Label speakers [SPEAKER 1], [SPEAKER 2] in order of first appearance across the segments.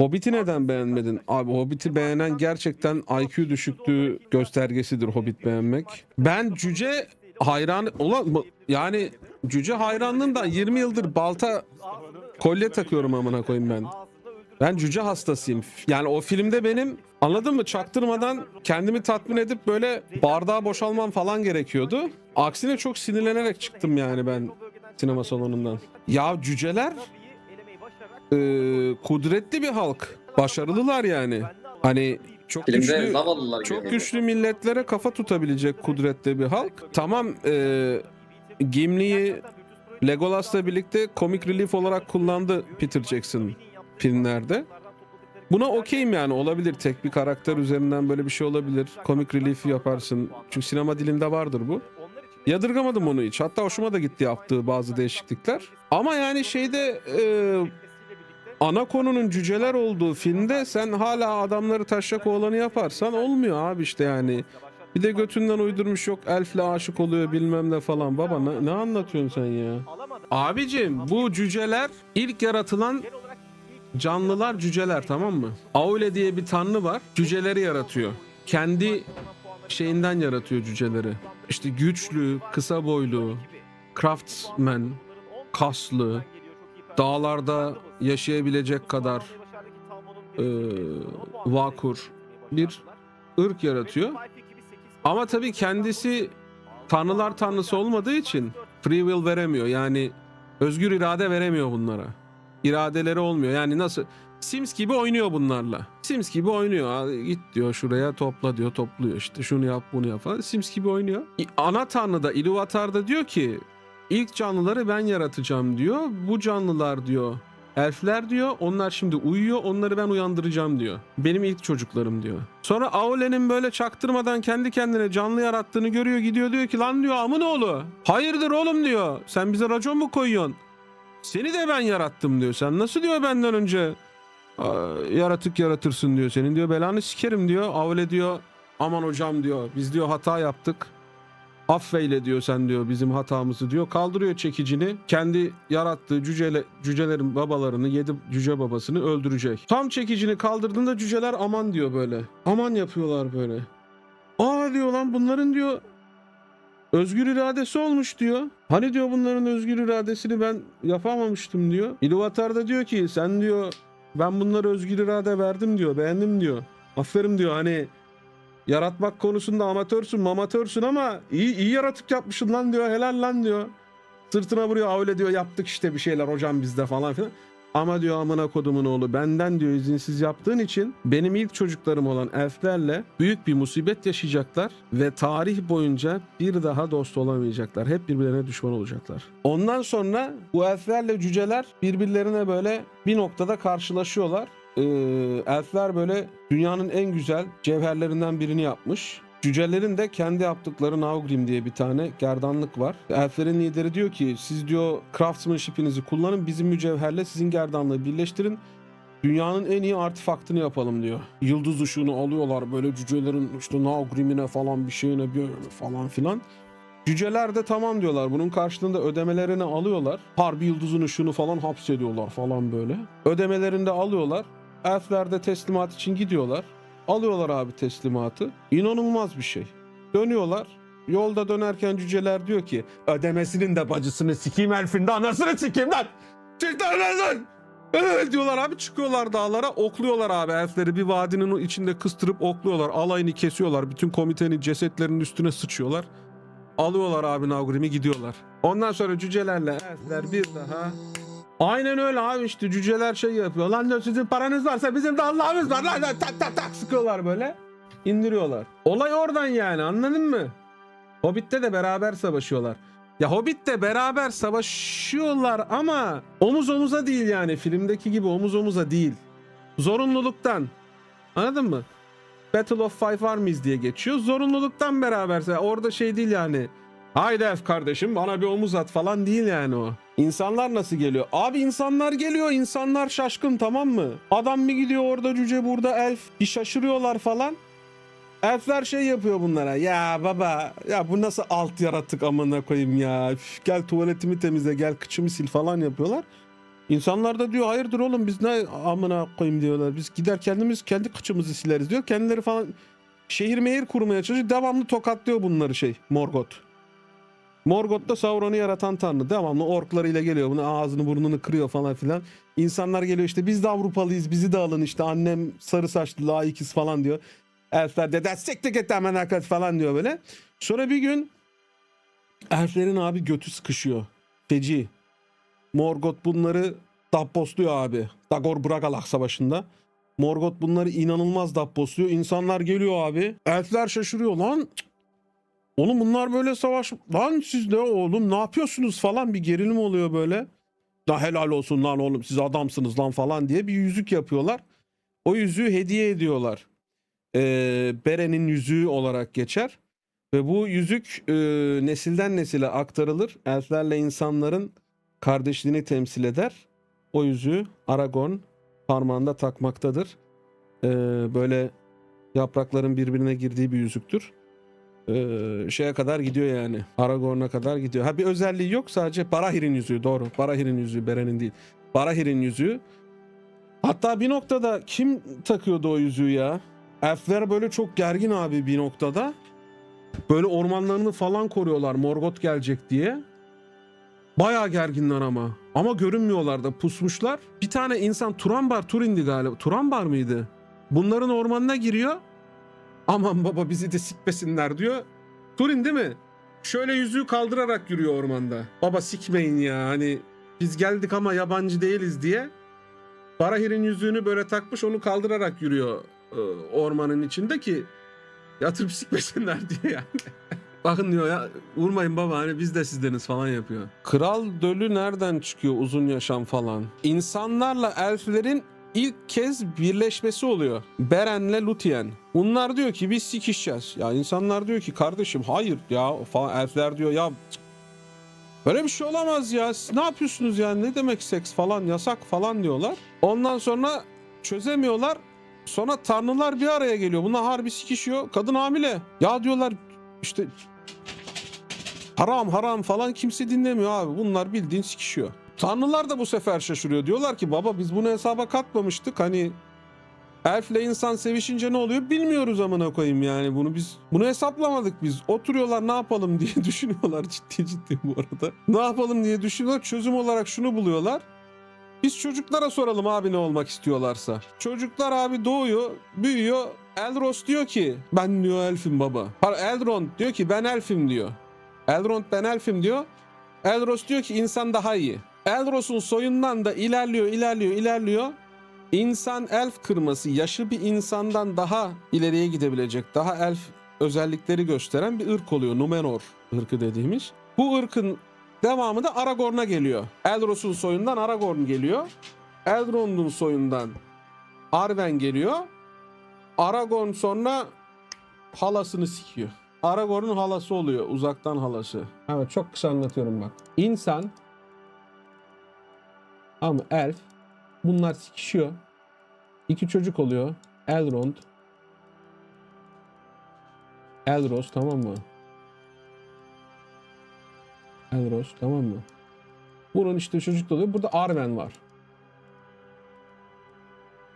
[SPEAKER 1] Hobbit'i neden beğenmedin? Abi Hobbit'i beğenen gerçekten IQ düşüklüğü göstergesidir Hobbit beğenmek. Ben cüce hayran olan yani cüce hayranlığından 20 yıldır balta kolye takıyorum amına koyayım ben. Ben cüce hastasıyım. Yani o filmde benim anladın mı çaktırmadan kendimi tatmin edip böyle bardağı boşalmam falan gerekiyordu. Aksine çok sinirlenerek çıktım yani ben sinema salonundan. Ya cüceler e, kudretli bir halk. Başarılılar yani. Hani çok
[SPEAKER 2] Filmde
[SPEAKER 1] güçlü
[SPEAKER 2] zavallılar
[SPEAKER 1] çok
[SPEAKER 2] gibi.
[SPEAKER 1] güçlü milletlere kafa tutabilecek kudretli bir halk. Tamam e, Gimli'yi Legolas'la birlikte comic relief olarak kullandı Peter Jackson filmlerde. Buna okeyim yani olabilir. Tek bir karakter üzerinden böyle bir şey olabilir. Comic relief yaparsın. Çünkü sinema dilinde vardır bu. Yadırgamadım onu hiç. Hatta hoşuma da gitti yaptığı bazı değişiklikler. Ama yani şeyde e, ana konunun cüceler olduğu filmde sen hala adamları taşak oğlanı yaparsan olmuyor abi işte yani. Bir de götünden uydurmuş yok elfle aşık oluyor bilmem ne falan. Baba ne, ne anlatıyorsun sen ya? Abicim bu cüceler ilk yaratılan canlılar cüceler tamam mı? Aule diye bir tanrı var. Cüceleri yaratıyor. Kendi şeyinden yaratıyor cüceleri. İşte güçlü, kısa boylu, craftsman, kaslı, dağlarda yaşayabilecek kadar e, vakur bir ırk yaratıyor. Ama tabii kendisi tanrılar tanrısı olmadığı için free will veremiyor. Yani özgür irade veremiyor bunlara. İradeleri olmuyor. Yani nasıl Sims gibi oynuyor bunlarla. Sims gibi oynuyor. Git diyor şuraya topla diyor topluyor işte şunu yap bunu yap falan. Sims gibi oynuyor. Ana tanrı da Ilúvatar da diyor ki ilk canlıları ben yaratacağım diyor. Bu canlılar diyor elfler diyor. Onlar şimdi uyuyor. Onları ben uyandıracağım diyor. Benim ilk çocuklarım diyor. Sonra Aule'nin böyle çaktırmadan kendi kendine canlı yarattığını görüyor. Gidiyor diyor ki lan diyor amın oğlu. Hayırdır oğlum diyor. Sen bize racon mu koyuyorsun? Seni de ben yarattım diyor. Sen nasıl diyor benden önce yaratık yaratırsın diyor. Senin diyor belanı sikerim diyor. Aule diyor aman hocam diyor. Biz diyor hata yaptık. Affeyle diyor sen diyor bizim hatamızı diyor. Kaldırıyor çekicini. Kendi yarattığı cücele, cücelerin babalarını, yedi cüce babasını öldürecek. Tam çekicini kaldırdığında cüceler aman diyor böyle. Aman yapıyorlar böyle. Aa diyor lan bunların diyor özgür iradesi olmuş diyor. Hani diyor bunların özgür iradesini ben yapamamıştım diyor. İluvatar da diyor ki sen diyor ben bunlara özgür irade verdim diyor. Beğendim diyor. Aferin diyor hani yaratmak konusunda amatörsün mamatörsün ama iyi, iyi yaratık yapmışsın lan diyor. Helal lan diyor. Sırtına vuruyor öyle diyor yaptık işte bir şeyler hocam bizde falan filan. Ama diyor amına kodumun oğlu benden diyor izinsiz yaptığın için benim ilk çocuklarım olan elflerle büyük bir musibet yaşayacaklar ve tarih boyunca bir daha dost olamayacaklar. Hep birbirlerine düşman olacaklar. Ondan sonra bu elflerle cüceler birbirlerine böyle bir noktada karşılaşıyorlar. Ee, elfler böyle dünyanın en güzel cevherlerinden birini yapmış. Cücelerin de kendi yaptıkları Naugrim diye bir tane gerdanlık var. Elflerin lideri diyor ki siz diyor craftsmanship'inizi kullanın bizim mücevherle sizin gerdanlığı birleştirin. Dünyanın en iyi artefaktını yapalım diyor. Yıldız ışığını alıyorlar böyle cücelerin işte Naugrim'ine falan bir şeyine bir falan filan. Cüceler de tamam diyorlar. Bunun karşılığında ödemelerini alıyorlar. Harbi yıldızın ışığını falan hapsediyorlar falan böyle. Ödemelerini de alıyorlar. Elfler teslimat için gidiyorlar. Alıyorlar abi teslimatı. İnanılmaz bir şey. Dönüyorlar. Yolda dönerken cüceler diyor ki ödemesinin de bacısını sikeyim elfin de anasını sikeyim lan. Çık lan diyorlar abi çıkıyorlar dağlara okluyorlar abi elfleri bir vadinin içinde kıstırıp okluyorlar. Alayını kesiyorlar. Bütün komitenin cesetlerinin üstüne sıçıyorlar. Alıyorlar abi Nagrim'i gidiyorlar. Ondan sonra cücelerle elfler bir daha Aynen öyle abi işte cüceler şey yapıyor. Lan sizin paranız varsa bizim de Allah'ımız var. Lan tak tak tak sıkıyorlar böyle. indiriyorlar. Olay oradan yani anladın mı? Hobbit'te de beraber savaşıyorlar. Ya Hobbit'te beraber savaşıyorlar ama omuz omuza değil yani. Filmdeki gibi omuz omuza değil. Zorunluluktan. Anladın mı? Battle of Five Armies diye geçiyor. Zorunluluktan beraber. Orada şey değil yani. Haydi Elf kardeşim bana bir omuz at falan değil yani o. İnsanlar nasıl geliyor? Abi insanlar geliyor. insanlar şaşkın tamam mı? Adam bir gidiyor orada cüce burada elf. Bir şaşırıyorlar falan. Elfler şey yapıyor bunlara. Ya baba ya bu nasıl alt yaratık amına koyayım ya. Üf, gel tuvaletimi temizle gel kıçımı sil falan yapıyorlar. İnsanlar da diyor hayırdır oğlum biz ne amına koyayım diyorlar. Biz gider kendimiz kendi kıçımızı sileriz diyor. Kendileri falan şehir mehir kurmaya çalışıyor. Devamlı tokatlıyor bunları şey Morgoth. Morgoth da Sauron'u yaratan tanrı. Devamlı orklarıyla geliyor. Bunu ağzını burnunu kırıyor falan filan. İnsanlar geliyor işte biz de Avrupalıyız bizi de alın işte annem sarı saçlı laikiz falan diyor. Elfler de siktir git hemen falan diyor böyle. Sonra bir gün elflerin abi götü sıkışıyor. Feci. Morgoth bunları dapposluyor abi. Dagor Bragalak savaşında. Morgoth bunları inanılmaz dapposluyor. İnsanlar geliyor abi. Elfler şaşırıyor lan. Cık. Oğlum bunlar böyle savaş... Lan siz ne oğlum ne yapıyorsunuz falan bir gerilim oluyor böyle. Da helal olsun lan oğlum siz adamsınız lan falan diye bir yüzük yapıyorlar. O yüzüğü hediye ediyorlar. Ee, Beren'in yüzüğü olarak geçer. Ve bu yüzük e, nesilden nesile aktarılır. Elflerle insanların kardeşliğini temsil eder. O yüzüğü Aragorn parmağında takmaktadır. Ee, böyle yaprakların birbirine girdiği bir yüzüktür. Ee, şeye kadar gidiyor yani. Aragorn'a kadar gidiyor. Ha bir özelliği yok sadece Barahir'in yüzüğü doğru. Barahir'in yüzüğü Beren'in değil. Barahir'in yüzüğü. Hatta bir noktada kim takıyordu o yüzüğü ya? Elfler böyle çok gergin abi bir noktada. Böyle ormanlarını falan koruyorlar Morgoth gelecek diye. Bayağı gerginler ama. Ama görünmüyorlar da pusmuşlar. Bir tane insan Turambar Turindi galiba. Turambar mıydı? Bunların ormanına giriyor. Aman baba bizi de sikmesinler diyor. Turin değil mi? Şöyle yüzüğü kaldırarak yürüyor ormanda. Baba sikmeyin ya hani biz geldik ama yabancı değiliz diye. Barahir'in yüzüğünü böyle takmış onu kaldırarak yürüyor e, ormanın içinde ki yatırıp sikmesinler diye yani. Bakın diyor ya vurmayın baba hani biz de sizdeniz falan yapıyor. Kral dölü nereden çıkıyor uzun yaşam falan. İnsanlarla elflerin ilk kez birleşmesi oluyor. Beren'le Lúthien. Bunlar diyor ki biz sikişeceğiz. Ya insanlar diyor ki kardeşim hayır ya falan elfler diyor ya Böyle bir şey olamaz ya. Ne yapıyorsunuz yani? Ne demek seks falan yasak falan diyorlar. Ondan sonra çözemiyorlar. Sonra tanrılar bir araya geliyor. Bunlar harbi sikişiyor. Kadın hamile. Ya diyorlar işte haram haram falan kimse dinlemiyor abi. Bunlar bildiğin sikişiyor. Tanrılar da bu sefer şaşırıyor. Diyorlar ki baba biz bunu hesaba katmamıştık. Hani elfle insan sevişince ne oluyor bilmiyoruz amına koyayım yani bunu biz bunu hesaplamadık biz. Oturuyorlar ne yapalım diye düşünüyorlar ciddi ciddi bu arada. Ne yapalım diye düşünüyorlar. Çözüm olarak şunu buluyorlar. Biz çocuklara soralım abi ne olmak istiyorlarsa. Çocuklar abi doğuyor, büyüyor. Elros diyor ki ben diyor elfim baba. Elrond diyor ki ben elfim diyor. Elrond ben elfim diyor. Elros diyor ki insan daha iyi. Elros'un soyundan da ilerliyor, ilerliyor, ilerliyor. İnsan elf kırması yaşı bir insandan daha ileriye gidebilecek, daha elf özellikleri gösteren bir ırk oluyor. Numenor ırkı dediğimiz. Bu ırkın devamı da Aragorn'a geliyor. Elros'un soyundan Aragorn geliyor. Elrond'un soyundan Arwen geliyor. Aragorn sonra halasını sikiyor. Aragorn'un halası oluyor. Uzaktan halası. Evet çok kısa anlatıyorum bak. İnsan ama elf bunlar sikişiyor. İki çocuk oluyor. Elrond. Elros tamam mı? Elros tamam mı? Bunun işte çocuk oluyor. Burada Arwen var.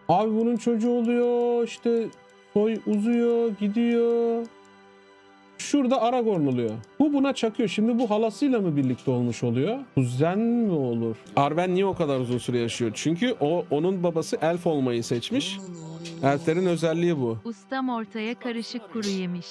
[SPEAKER 1] Abi bunun çocuğu oluyor. işte soy uzuyor, gidiyor. Şurada Aragorn oluyor. Bu buna çakıyor. Şimdi bu halasıyla mı birlikte olmuş oluyor? Kuzen mi olur? Arwen niye o kadar uzun süre yaşıyor? Çünkü o onun babası elf olmayı seçmiş. Elflerin özelliği bu.
[SPEAKER 2] Ustam ortaya karışık kuru yemiş.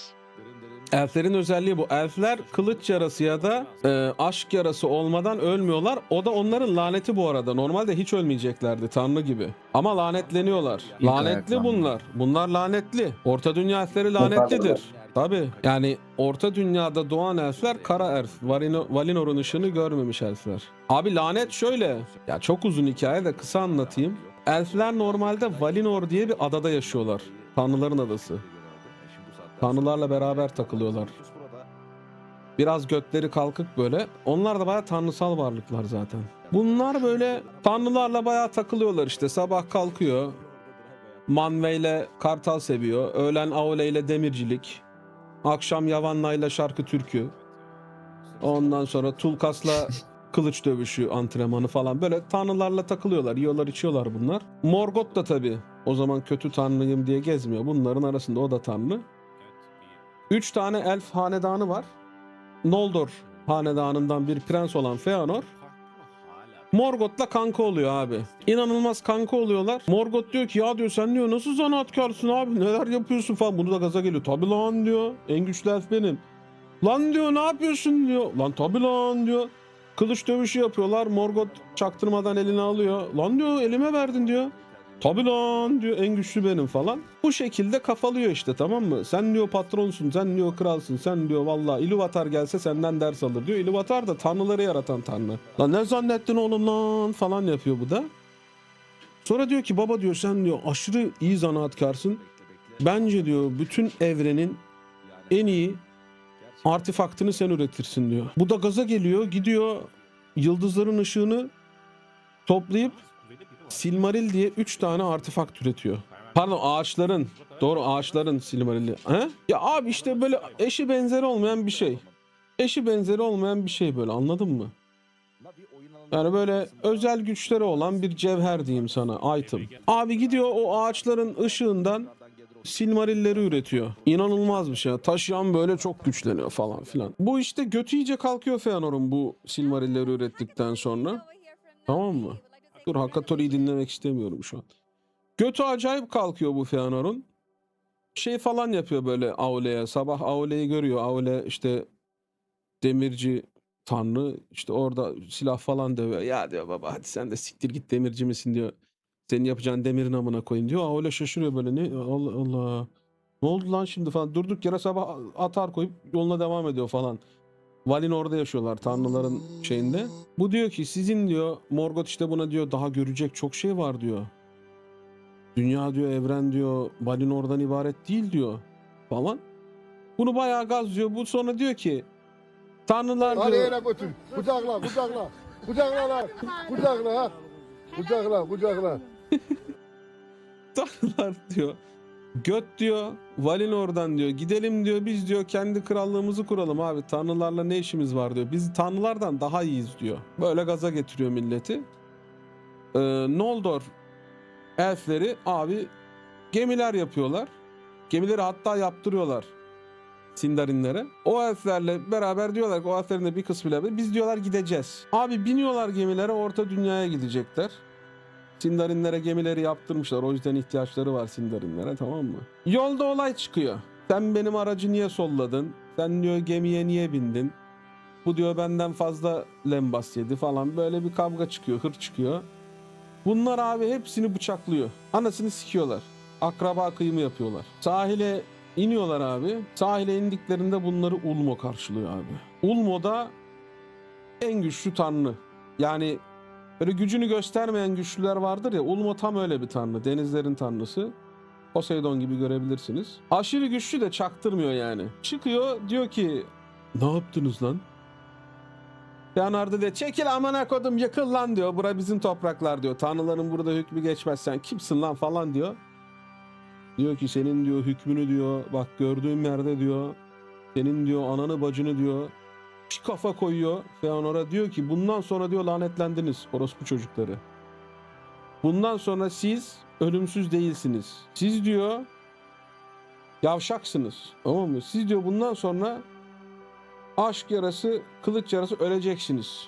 [SPEAKER 1] Elflerin özelliği bu. Elfler kılıç yarası ya da e, aşk yarası olmadan ölmüyorlar. O da onların laneti bu arada. Normalde hiç ölmeyeceklerdi tanrı gibi. Ama lanetleniyorlar.
[SPEAKER 3] İlk
[SPEAKER 1] lanetli bunlar. Bunlar lanetli. Orta dünya elfleri lanetlidir. Tabi. Yani orta dünyada doğan elfler kara elf. Valino, Valinor'un ışığını görmemiş elfler. Abi lanet şöyle. Ya çok uzun hikaye de kısa anlatayım. Elfler normalde Valinor diye bir adada yaşıyorlar. Tanrıların adası. Tanrılarla beraber takılıyorlar. Biraz götleri kalkık böyle. Onlar da bayağı tanrısal varlıklar zaten. Bunlar böyle tanrılarla bayağı takılıyorlar işte. Sabah kalkıyor. Manve ile kartal seviyor. Öğlen Aule ile demircilik. Akşam Yavanna ile şarkı türkü. Ondan sonra Tulkas'la kılıç dövüşü antrenmanı falan böyle tanrılarla takılıyorlar. Yiyorlar içiyorlar bunlar. Morgoth da tabii o zaman kötü tanrıyım diye gezmiyor. Bunların arasında o da tanrı. Üç tane elf hanedanı var. Noldor hanedanından bir prens olan Feanor Morgoth'la kanka oluyor abi. İnanılmaz kanka oluyorlar. Morgoth diyor ki ya diyor sen diyor nasıl zanaatkarsın abi neler yapıyorsun falan. Bunu da gaza geliyor. Tabi lan diyor. En güçlü elf benim. Lan diyor ne yapıyorsun diyor. Lan tabi lan diyor. Kılıç dövüşü yapıyorlar. Morgoth çaktırmadan elini alıyor. Lan diyor elime verdin diyor. Tabi lan diyor en güçlü benim falan. Bu şekilde kafalıyor işte tamam mı? Sen diyor patronsun, sen diyor kralsın, sen diyor valla İluvatar gelse senden ders alır diyor. İluvatar da tanrıları yaratan tanrı. Lan ne zannettin oğlum lan falan yapıyor bu da. Sonra diyor ki baba diyor sen diyor aşırı iyi zanaatkarsın. Bence diyor bütün evrenin en iyi artefaktını sen üretirsin diyor. Bu da gaza geliyor gidiyor yıldızların ışığını toplayıp Silmaril diye 3 tane artefakt üretiyor. Pardon ağaçların. Doğru ağaçların Silmaril'i. He? Ya abi işte böyle eşi benzeri olmayan bir şey. Eşi benzeri olmayan bir şey böyle anladın mı? Yani böyle özel güçleri olan bir cevher diyeyim sana item. Abi gidiyor o ağaçların ışığından Silmarilleri üretiyor. İnanılmaz bir şey. Taşıyan böyle çok güçleniyor falan filan. Bu işte götü iyice kalkıyor Feanor'un bu Silmarilleri ürettikten sonra. Tamam mı? Dur Hakatori'yi dinlemek istemiyorum şu an. Götü acayip kalkıyor bu Feanor'un. Şey falan yapıyor böyle Aule'ye. Sabah Aule'yi görüyor. Aule işte demirci tanrı. işte orada silah falan dövüyor. Ya diyor baba hadi sen de siktir git demirci misin diyor. Senin yapacağın demirin amına koyun diyor. Aule şaşırıyor böyle. Ne Allah Allah. Ne oldu lan şimdi falan. Durduk yere sabah atar koyup yoluna devam ediyor falan. Valin orada yaşıyorlar tanrıların şeyinde. Bu diyor ki sizin diyor Morgoth işte buna diyor daha görecek çok şey var diyor. Dünya diyor evren diyor Valin oradan ibaret değil diyor falan. Bunu bayağı gazlıyor. Bu sonra diyor ki tanrılar diyor
[SPEAKER 3] yere götür. Kucakla, kucakla. Kucakla lan. Kucakla ha. Kucakla, kucakla.
[SPEAKER 1] tanrılar diyor. Göt diyor. Valin oradan diyor. Gidelim diyor. Biz diyor kendi krallığımızı kuralım abi. Tanrılarla ne işimiz var diyor. Biz tanrılardan daha iyiyiz diyor. Böyle gaza getiriyor milleti. Ee, Noldor elfleri abi gemiler yapıyorlar. Gemileri hatta yaptırıyorlar. Sindarinlere. O elflerle beraber diyorlar ki o elflerin de bir kısmıyla biz diyorlar gideceğiz. Abi biniyorlar gemilere orta dünyaya gidecekler. Sindarinlere gemileri yaptırmışlar. O yüzden ihtiyaçları var Sindarinlere tamam mı? Yolda olay çıkıyor. Sen benim aracı niye solladın? Sen diyor gemiye niye bindin? Bu diyor benden fazla lembas yedi falan. Böyle bir kavga çıkıyor, hır çıkıyor. Bunlar abi hepsini bıçaklıyor. Anasını sikiyorlar. Akraba kıyımı yapıyorlar. Sahile iniyorlar abi. Sahile indiklerinde bunları Ulmo karşılıyor abi. Ulmo da en güçlü tanrı. Yani Böyle gücünü göstermeyen güçlüler vardır ya. Ulmo tam öyle bir tanrı. Denizlerin tanrısı. Poseidon gibi görebilirsiniz. Aşırı güçlü de çaktırmıyor yani. Çıkıyor diyor ki ne yaptınız lan? Leonardo de çekil amına kodum yıkıl lan diyor. Bura bizim topraklar diyor. Tanrıların burada hükmü geçmez sen kimsin lan falan diyor. Diyor ki senin diyor hükmünü diyor bak gördüğüm yerde diyor. Senin diyor ananı bacını diyor bir kafa koyuyor Feanor'a diyor ki bundan sonra diyor lanetlendiniz orospu çocukları. Bundan sonra siz ölümsüz değilsiniz. Siz diyor yavşaksınız. Tamam mı? Siz diyor bundan sonra aşk yarası, kılıç yarası öleceksiniz.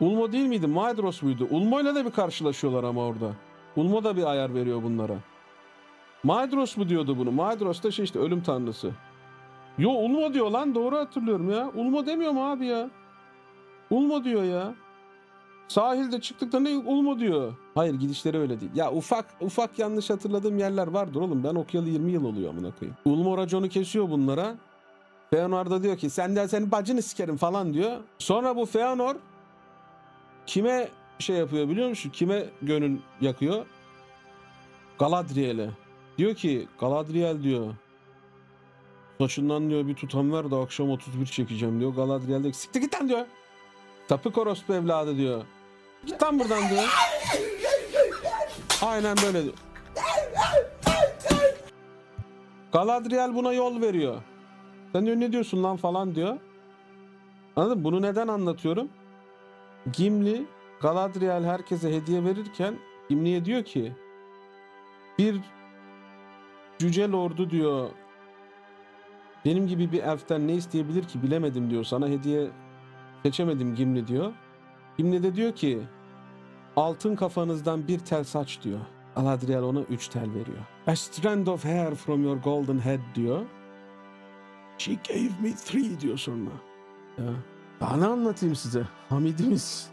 [SPEAKER 1] Ulmo değil miydi? Maedros muydu? Ulmo'yla da bir karşılaşıyorlar ama orada. Ulmo da bir ayar veriyor bunlara. Maedros mu diyordu bunu? Maedros da şey işte ölüm tanrısı. Yo Ulmo diyor lan doğru hatırlıyorum ya. Ulmo demiyor mu abi ya? Ulmo diyor ya. Sahilde çıktıklarında Ulmo diyor. Hayır gidişleri öyle değil. Ya ufak ufak yanlış hatırladığım yerler vardır oğlum. Ben okuyalı 20 yıl oluyor amına koyayım. Ulmo raconu kesiyor bunlara. Feanor da diyor ki senden senin bacını sikerim falan diyor. Sonra bu Feanor kime şey yapıyor biliyor musun? Kime gönül yakıyor? Galadriel'e. Diyor ki Galadriel diyor Saçından diyor bir tutam ver de akşam 31 çekeceğim diyor. Galadriel ki, siktir git lan diyor. Tapık orospu evladı diyor. Git lan buradan diyor. Aynen böyle diyor. Galadriel buna yol veriyor. Sen diyor ne diyorsun lan falan diyor. Anladın mı? Bunu neden anlatıyorum? Gimli Galadriel herkese hediye verirken Gimli'ye diyor ki bir cüce lordu diyor benim gibi bir elften ne isteyebilir ki bilemedim diyor. Sana hediye seçemedim Gimli diyor. Gimli de diyor ki altın kafanızdan bir tel saç diyor. Galadriel ona üç tel veriyor. A strand of hair from your golden head diyor. She gave me three diyor sonra. Ya. Daha ne anlatayım size? Hamidimiz